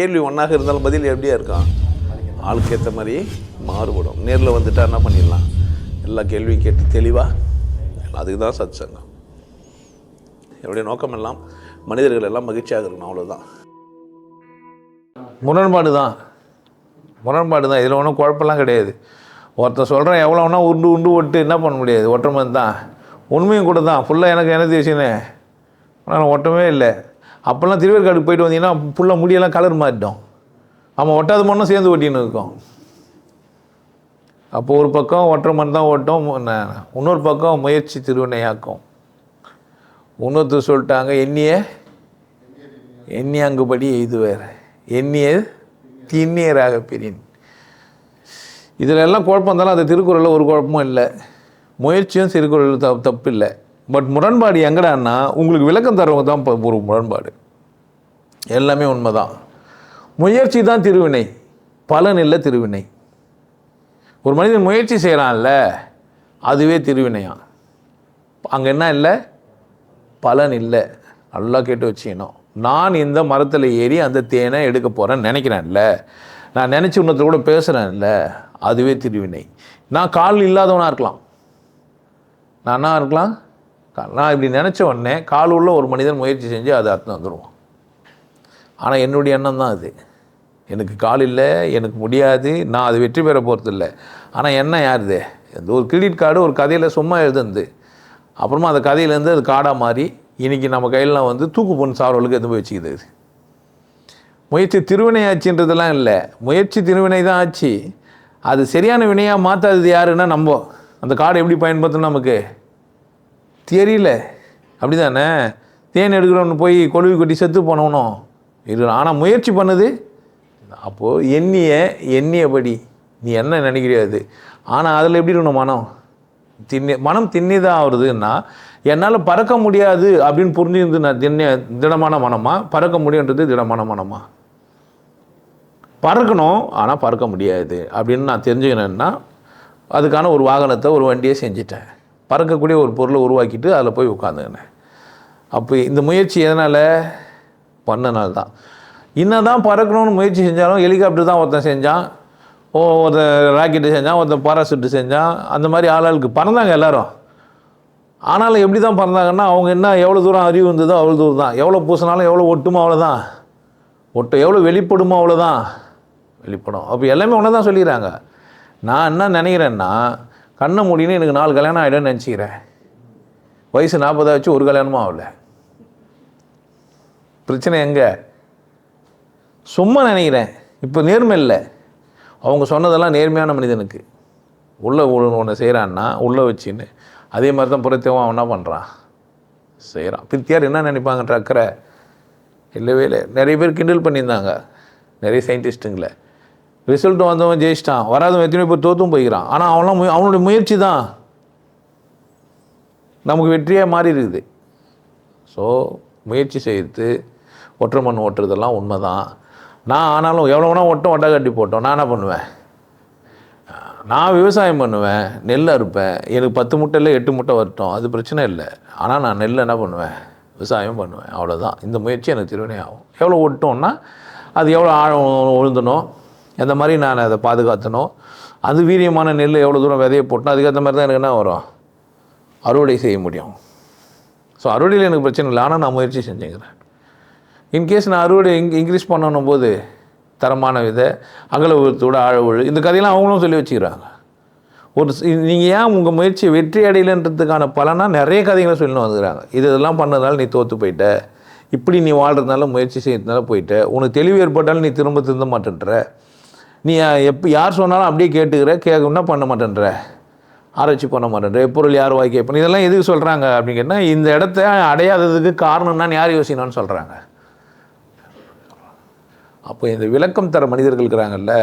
கேள்வி ஒன்றாக இருந்தாலும் பதில் எப்படியா இருக்கான் ஆளுக்கு ஏற்ற மாதிரி மாறுபடும். நேரில் வந்துட்டா என்ன பண்ணிடலாம்? எல்லா கேள்வியும் கேட்டு தெளிவாக அதுக்கு தான் சத் சங்கம் என்னுடைய நோக்கம் எல்லாம் மனிதர்கள் எல்லாம் மகிழ்ச்சியாக இருக்கணும் அவ்வளோதான் முரண்பாடு தான். முரண்பாடு தான். இதில் ஒன்றும் குழப்பம்லாம் கிடையாது. ஒருத்தன் சொல்கிறேன் எவ்வளோ வேணால் உண்டு உண்டு ஒட்டு என்ன பண்ண முடியாது? ஒற்றுமை தான். உண்மையும் கூட தான். ஃபுல்லாக எனக்கு என்ன தேசினே ஆனால் ஒட்டமே இல்லை. அப்போல்லாம் திருவேற்காடுக்கு போயிட்டு வந்தீங்கன்னா ஃபுல்லாக முடியெல்லாம் கலர் மாறிட்டோம் ஆமாம் ஒட்டாத மண்ணும் சேர்ந்து ஒட்டின்னு இருக்கும். அப்போ ஒரு பக்கம் ஒற்றை மண் தான் ஓட்டும் இன்னொரு பக்கம் முயற்சி திருவினையாக்கும். இன்னொருத்தர் சொல்லிட்டாங்க எண்ணிய எண்ணியாங்குபடி எய்துவர். எண்ணிய திண்ணியராக பிரின். இதில் எல்லாம் குழப்பம் இருந்தாலும் அந்த திருக்குறளில் ஒரு குழப்பமும் இல்லை. முயற்சியும் திருக்குறள் த தப்பு இல்லை பட் முரண்பாடு எங்கடான்னா உங்களுக்கு விளக்கம் தரவங்க தான் இப்போ ஒரு முரண்பாடு. எல்லாமே உண்மை தான் முயற்சி தான் திருவினை. பலன் இல்லை திருவினை. ஒரு மனிதன் முயற்சி செய்கிறான்ல அதுவே திருவினையா அங்கே என்ன இல்லை? பலன் இல்லை. நல்லா கேட்டு வச்சுக்கணும். நான் இந்த மரத்தில் ஏறி அந்த தேனை எடுக்க போகிறேன்னு நினைக்கிறேன்ல. நான் நினச்சி இன்னொருத்தர் கூட பேசுகிறேன்ல அதுவே திருவினை. நான் கால் இல்லாதவனாக இருக்கலாம். நான் என்ன இருக்கலாம்? நான் இப்படி நினச்ச உடனே கால் உள்ள ஒரு மனிதன் முயற்சி செஞ்சு அதை அர்த்தம் வந்துடுவோம் ஆனால் என்னுடைய எண்ணம் தான் அது. எனக்கு கால் இல்லை எனக்கு முடியாது நான் அது வெற்றி பெற போகிறது இல்லை ஆனால் என்ன யாருது? இந்த ஒரு கிரெடிட் கார்டு ஒரு கதையில் சும்மா எழுதுந்து அப்புறமா அந்த கதையிலேருந்து அது காடாக மாறி இன்றைக்கி நம்ம கையிலாம் வந்து தூக்கு பொண்ணு சாவர்களுக்கு எதுவும் வச்சுக்குது அது. முயற்சி திருவினை ஆச்சுன்றதெல்லாம் இல்லை. முயற்சி திருவினை தான் ஆச்சு. அது சரியான வினையாக மாற்றாதது யாருன்னா நம்ம. அந்த கார்டை எப்படி பயன்படுத்தணும் நமக்கு? தெரியல. அப்படி தானே தேன் எடுக்கிறவனு போய் கொழுவி கொட்டி செத்து போனவனும் இரு ஆனால் முயற்சி பண்ணுது. அப்போது எண்ணிய எண்ணியபடி நீ என்ன நினைக்கிறியோ அது. ஆனால் அதில் எப்படி இருக்கணும் மனம்? திண்ணி மனம் திண்ணிதான் ஆகுறதுன்னா என்னால் பறக்க முடியாது அப்படின்னு புரிஞ்சிருந்து நான் திண்ண திடமான மனமா? பறக்க முடியுன்றது திடமான மனமா? பறக்கணும் ஆனால் பறக்க முடியாது. அப்படின்னு நான் தெரிஞ்சுக்கணுன்னா அதுக்கான ஒரு வாகனத்தை ஒரு வண்டியை செஞ்சிட்டேன். பறக்கக்கூடிய ஒரு பொருளை உருவாக்கிட்டு அதில் போய் உட்காந்துக்கினேன். அப்போ இந்த முயற்சி எதனால்? பண்ணனால தான். என்ன தான் பறக்கணும்னு முயற்சி செஞ்சாலும் ஹெலிகாப்டர் தான் ஒருத்தன் செஞ்சான். ஓ ஒருத்தன் ராக்கெட்டு செஞ்சான் ஒருத்தன் பாராசூட்டு செஞ்சான். அந்த மாதிரி ஆளாளுக்கு பறந்தாங்க எல்லாரும். ஆனாலும் எப்படி தான் பறந்தாங்கன்னா அவங்க என்ன எவ்வளோ தூரம் அறிவு இருந்ததோ அவ்வளோ தூரம் தான். எவ்வளோ பூசினாலும் எவ்வளோ ஒட்டுமோ அவ்வளோதான் ஒட்டு எவ்வளோ வெளிப்படுமோ அவ்வளோதான் வெளிப்படும். அப்போ எல்லாமே ஒன்று தான் சொல்லிடுறாங்க நான் என்ன நினைக்கிறேன்னா கண்ணை மூடின்னு எனக்கு நாலு கல்யாணம் ஆகிடும்னு நினச்சிக்கிறேன். வயசு நாற்பதாக வச்சு ஒரு கல்யாணமும் ஆகல. பிரச்சனை எங்கே? சும்மா நினைக்கிறேன். இப்போ நேர்மை இல்லை. அவங்க சொன்னதெல்லாம் நேர்மையான மனிதனுக்கு. உள்ளே ஒன்று செய்கிறான்னா உள்ளே வச்சுன்னு அதே மாதிரி தான் புறத்தேவும் அவன் என்ன பண்ணுறான் செய்கிறான் பித்தியார் என்ன நினைப்பாங்கன்ற அக்கறை இல்லவே இல்லை. நிறைய பேர் கிண்டல் பண்ணியிருந்தாங்க. நிறைய சயின்டிஸ்ட்டுங்களை ரிசல்ட் வந்தவன் ஜெயிச்சிட்டான். வராதவன் எத்தனை போய் தோத்தும் போய்க்கிறான். ஆனால் அவன்லாம் முய- அவனுடைய முயற்சி தான். நமக்கு வெற்றியாக மாறி இருக்குது ஸோ முயற்சி செய்து ஒற்றை மண் ஓட்டுறதெல்லாம் உண்மை தான் நான் ஆனாலும் எவ்வளோ வேணால் ஒட்டம் ஒட்டை கட்டி போட்டோம். நான் என்ன பண்ணுவேன்? நான் விவசாயம் பண்ணுவேன். நெல் அறுப்பேன். எனக்கு பத்து முட்டை இல்லை எட்டு முட்டை வரட்டும். அது பிரச்சனை இல்லை. ஆனால் நான் நெல் என்ன பண்ணுவேன்? விவசாயம் பண்ணுவேன். அவ்வளோதான் இந்த முயற்சி எனக்கு திருவினை ஆகும் எவ்வளோ ஒட்டோம்னா அது எவ்வளோ ஆழம் உழுந்தணும் எந்த மாதிரி நான் அதை பாதுகாத்தணும் அது வீரியமான நெல் எவ்வளோ தூரம் விதைய போட்டோம் அதுக்கேற்ற மாதிரி தான் எனக்கு என்ன வரும்? அறுவடை செய்ய முடியும். ஸோ அறுவடையில் எனக்கு பிரச்சனை இல்லை. ஆனால் நான் முயற்சி செஞ்சுக்கிறேன் இன்கேஸ் நான் அறுவடை இங் இன்க்ரீஸ் பண்ணணும் போது தரமான விதை அகல உயரத்தோட ஆழ உழு இந்த கதையெல்லாம் அவங்களும் சொல்லி வச்சுக்கிறாங்க. ஒரு நீங்கள் ஏன் உங்கள் முயற்சி வெற்றி அடையலைன்றதுக்கான பலனாக நிறைய கதைகளை சொல்லணும் வந்துக்கிறாங்க இது இதெல்லாம் பண்ணதுனால நீ தோற்று போயிட்ட. இப்படி நீ வாழ்கிறதுனால முயற்சி செய்யறதுனால போயிட்ட. உனக்கு தெளிவு ஏற்பட்டாலும் நீ திரும்ப திருந்த மாட்டேன்ற. நீ எப்போ யார் சொன்னாலும் அப்படியே கேட்டுக்கிற கேட்கணும்னா பண்ண மாட்டேன்ற. ஆராய்ச்சி பண்ண மாட்டேன்ற. எப்பொருள் யார் வாய் கேட்பேன் இதெல்லாம் எதுக்கு சொல்கிறாங்க அப்படின்னு கேட்டால் இந்த இடத்த அடையாததுக்கு காரணம் யார் யோசிக்கணும்னு சொல்கிறாங்க அப்போ இந்த விளக்கம் தர மனிதர்கள் இருக்கிறாங்கல்ல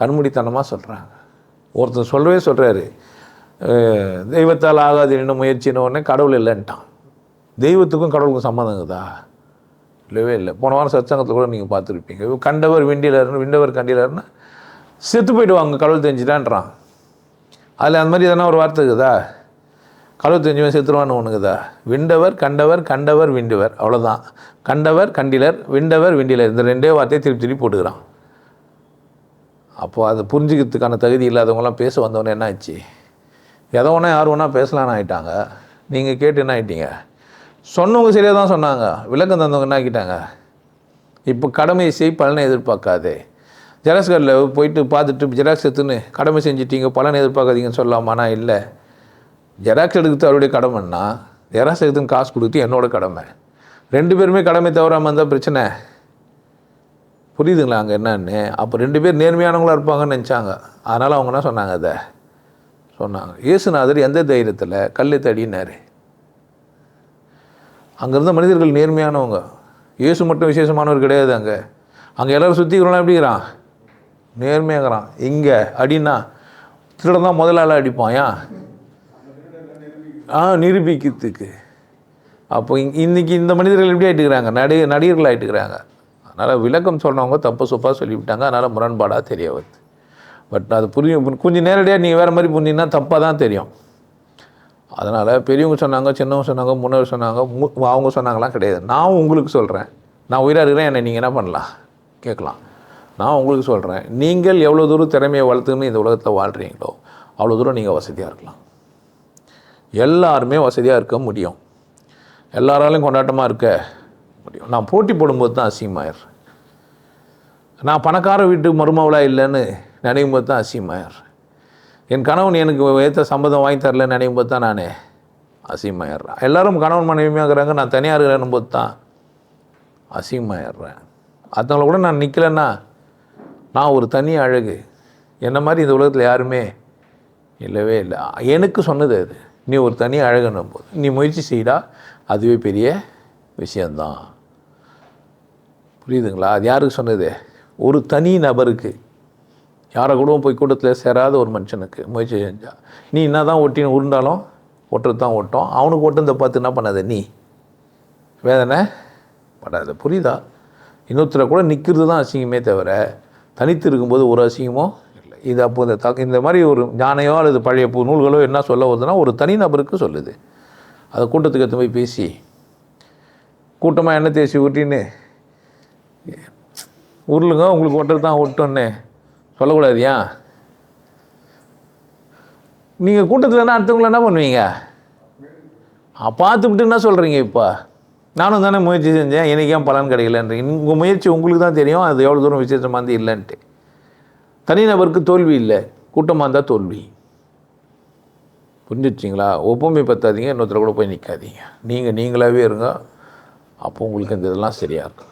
கண்மூடித்தனமாக சொல்கிறாங்க ஒருத்தர் சொல்லவே சொல்கிறாரு தெய்வத்தால் ஆகாது என்ன முயற்சின உடனே கடவுள் இல்லைன்ட்டான். தெய்வத்துக்கும் கடவுளுக்கும் சம்மந்தங்குதா இல்லவே இல்லை. போன வாரம் சத்சங்கத்தில் கூட நீங்கள் பார்த்துருப்பீங்க. கண்டவர் விண்டிலர்னு விண்டவர் கண்டிலர்னு செத்து போயிடுவாங்க கடவுள் தெரிஞ்சுட்டான்றான். அதில் அந்த மாதிரி எதனா ஒரு வார்த்தை இருக்குதா? கடவுள் தெரிஞ்சவன் செத்துருவான்னு ஒன்றுக்குதா விண்டவர் கண்டவர் கண்டவர் விண்டுவர். அவ்வளோதான் கண்டவர் கண்டிலர் விண்டவர் விண்டிலர். இந்த ரெண்டே வார்த்தையை திருப்பி திருப்பி போட்டுக்கிறான். அப்போது அதை புரிஞ்சுக்கிறதுக்கான தகுதி இல்லாதவங்களாம் பேச வந்தவொடனே என்ன ஆச்சு எதை ஒன்றா யார் ஒன்றா பேசலான்னு ஆகிட்டாங்க நீங்கள் கேட்டு என்ன ஆகிட்டீங்க சொன்னவங்க சரியாக தான் சொன்னாங்க. விளக்கம் தந்தவங்க என்ன ஆக்கிட்டாங்க? இப்போ கடமை செய் பலனை எதிர்பார்க்காதே. ஜெராக்ஸ் கடையில் போயிட்டு பார்த்துட்டு ஜெராக்ஸ் எடுத்துன்னு கடமை செஞ்சிட்டீங்க பலனை எதிர்பார்க்காதீங்கன்னு சொல்லலாமாண்ணா இல்லை. ஜெராக்ஸ் எடுக்கிறது அவருடைய கடமைன்னா ஜெராக்ஸ் எடுத்துன்னு காசு கொடுத்து என்னோட கடமை. ரெண்டு பேருமே கடமை தவறாமல் இருந்தால் பிரச்சனை. புரியுதுங்களா அங்கே என்னன்னு? அப்போ ரெண்டு பேர் நேர்மையானவங்களா இருப்பாங்கன்னு நினச்சாங்க. அதனால் அவங்க என்ன சொன்னாங்க அதை? சொன்னாங்க. இயேசுநாதர் எந்த தைரியத்தில் கல்லை தடினார்? அங்கே இருந்த மனிதர்கள் நேர்மையானவங்க. இயேசு மட்டும் விசேஷமானவர் கிடையாது அங்கே. அங்கே எல்லோரும் சுற்றிக்கிறோம்லாம் எப்படிங்கிறான் நேர்மையாகிறான் இங்கே அடின்னா திருடன் தான் முதலாள அடிப்பான் ஏன்? ஆ நிரூபிக்கிறதுக்கு. அப்போ இன்றைக்கி இந்த மனிதர்கள் எப்படி ஆகிட்டுக்கிறாங்க நடி நடிகர்கள் ஆகிட்டுக்கிறாங்க அதனால் விளக்கம் சொன்னவங்க தப்பு சொப்பாக சொல்லிவிட்டாங்க. அதனால் முரண்பாடாக தெரிய வருது. பட் அது புரியும். கொஞ்சம் நேரடியாக நீங்கள் வேறு மாதிரி புரிஞ்சிங்கன்னா தப்பாக தான் தெரியும். அதனால் பெரியவங்க சொன்னாங்க சின்னவங்க சொன்னாங்க முன்னவர் சொன்னாங்க மு அவங்க சொன்னாங்களாம் கிடையாது. நான் உங்களுக்கு சொல்கிறேன் நான் உயிராக இருக்கிறேன் என்னை நீங்கள் என்ன பண்ணலாம்? கேட்கலாம். நான் உங்களுக்கு சொல்கிறேன் நீங்கள் எவ்வளோ தூரம் திறமையை வளர்த்துன்னு இந்த உலகத்தில் வாழ்கிறீங்களோ அவ்வளோ தூரம் நீங்கள் வசதியாக இருக்கலாம். எல்லாருமே வசதியாக இருக்க முடியும். எல்லாராலையும் கொண்டாட்டமாக இருக்க முடியும். நான் போட்டி போடும்போது தான் அசிங்கமாயிடுறேன் நான் பணக்கார வீட்டு மருமவளாக இல்லைன்னு நினைக்கும் போது தான் அசிங்கமாயிடுறேன் என் கணவன் எனக்கு ஏற்ற சம்பதம் வாங்கி தரலன்னு நினைக்கும் போது தான் நான் அசிங்கமாயிடுறேன். எல்லாரும் கணவன் மனைவியாகிறாங்க நான் தனியாக இருக்கிறேன்னு போது தான் அசிங்கமாயிடுறேன். அதனால கூட நான் நிற்கலன்னா நான் ஒரு தனி அழகு. என்ன மாதிரி இந்த உலகத்தில் யாருமே இல்லவே இல்லை. எனக்கு சொன்னது அது. நீ ஒரு தனி அழகுன்னும் போது. நீ முயற்சி செய்டா அதுவே பெரிய விஷயந்தான் புரியுதுங்களா? அது யாருக்கு சொன்னது? ஒரு தனி நபருக்கு. யாரை கூட போய் கூட்டத்தில் சேராத ஒரு மனுஷனுக்கு முயற்சி செஞ்சா. நீ என்ன தான் ஒட்டின்னு உருண்டாலும் ஒட்டுறது தான் ஓட்டும். அவனுக்கு ஒட்டுறதை பார்த்து என்ன பண்ணாத நீ? வேதனை? படாத. புரியுதா? இன்னொருத்தரை கூட நிற்கிறது தான் அசிங்கமே தவிர தனித்து இருக்கும்போது ஒரு அசிங்கமோ இல்லை. இது அப்போ இந்த த இந்த மாதிரி ஒரு ஞானையோ அல்லது பழைய பு நூல்களோ என்ன சொல்ல வருதுன்னா ஒரு தனிநபருக்கு சொல்லுது. அதை கூட்டத்துக்கு எடுத்து போய் பேசி கூட்டமாக எண்ணெய் தேய்ச்சி ஊட்டின்னு உருளுங்க உங்களுக்கு ஒட்டுறது தான் ஒட்டுன்னு சொல்லக்கூடாது ஏன் நீங்கள் கூட்டத்தில் அடுத்தவங்கள என்ன பண்ணுவீங்க? பார்த்துக்கிட்டு என்ன சொல்கிறீங்க இப்போ? நானும் தானே முயற்சி செஞ்சேன் எனக்கு ஏன் பலன் கிடைக்கலன்றீங்க. உங்கள் முயற்சி உங்களுக்கு தான் தெரியும் அது எவ்வளோ தூரம் விசேஷமாக இருந்து இல்லைன்ட்டு. தனிநபருக்கு தோல்வி இல்லை கூட்டமாக இருந்தால் தோல்வி. புரிஞ்சிச்சிங்களா ஒப்புமை பற்றாதீங்க இன்னொருத்தர் கூட போய் நிற்காதீங்க நீங்கள் நீங்களாகவே இருங்க அப்போ உங்களுக்கு இந்த இதெல்லாம் சரியாக இருக்கும்.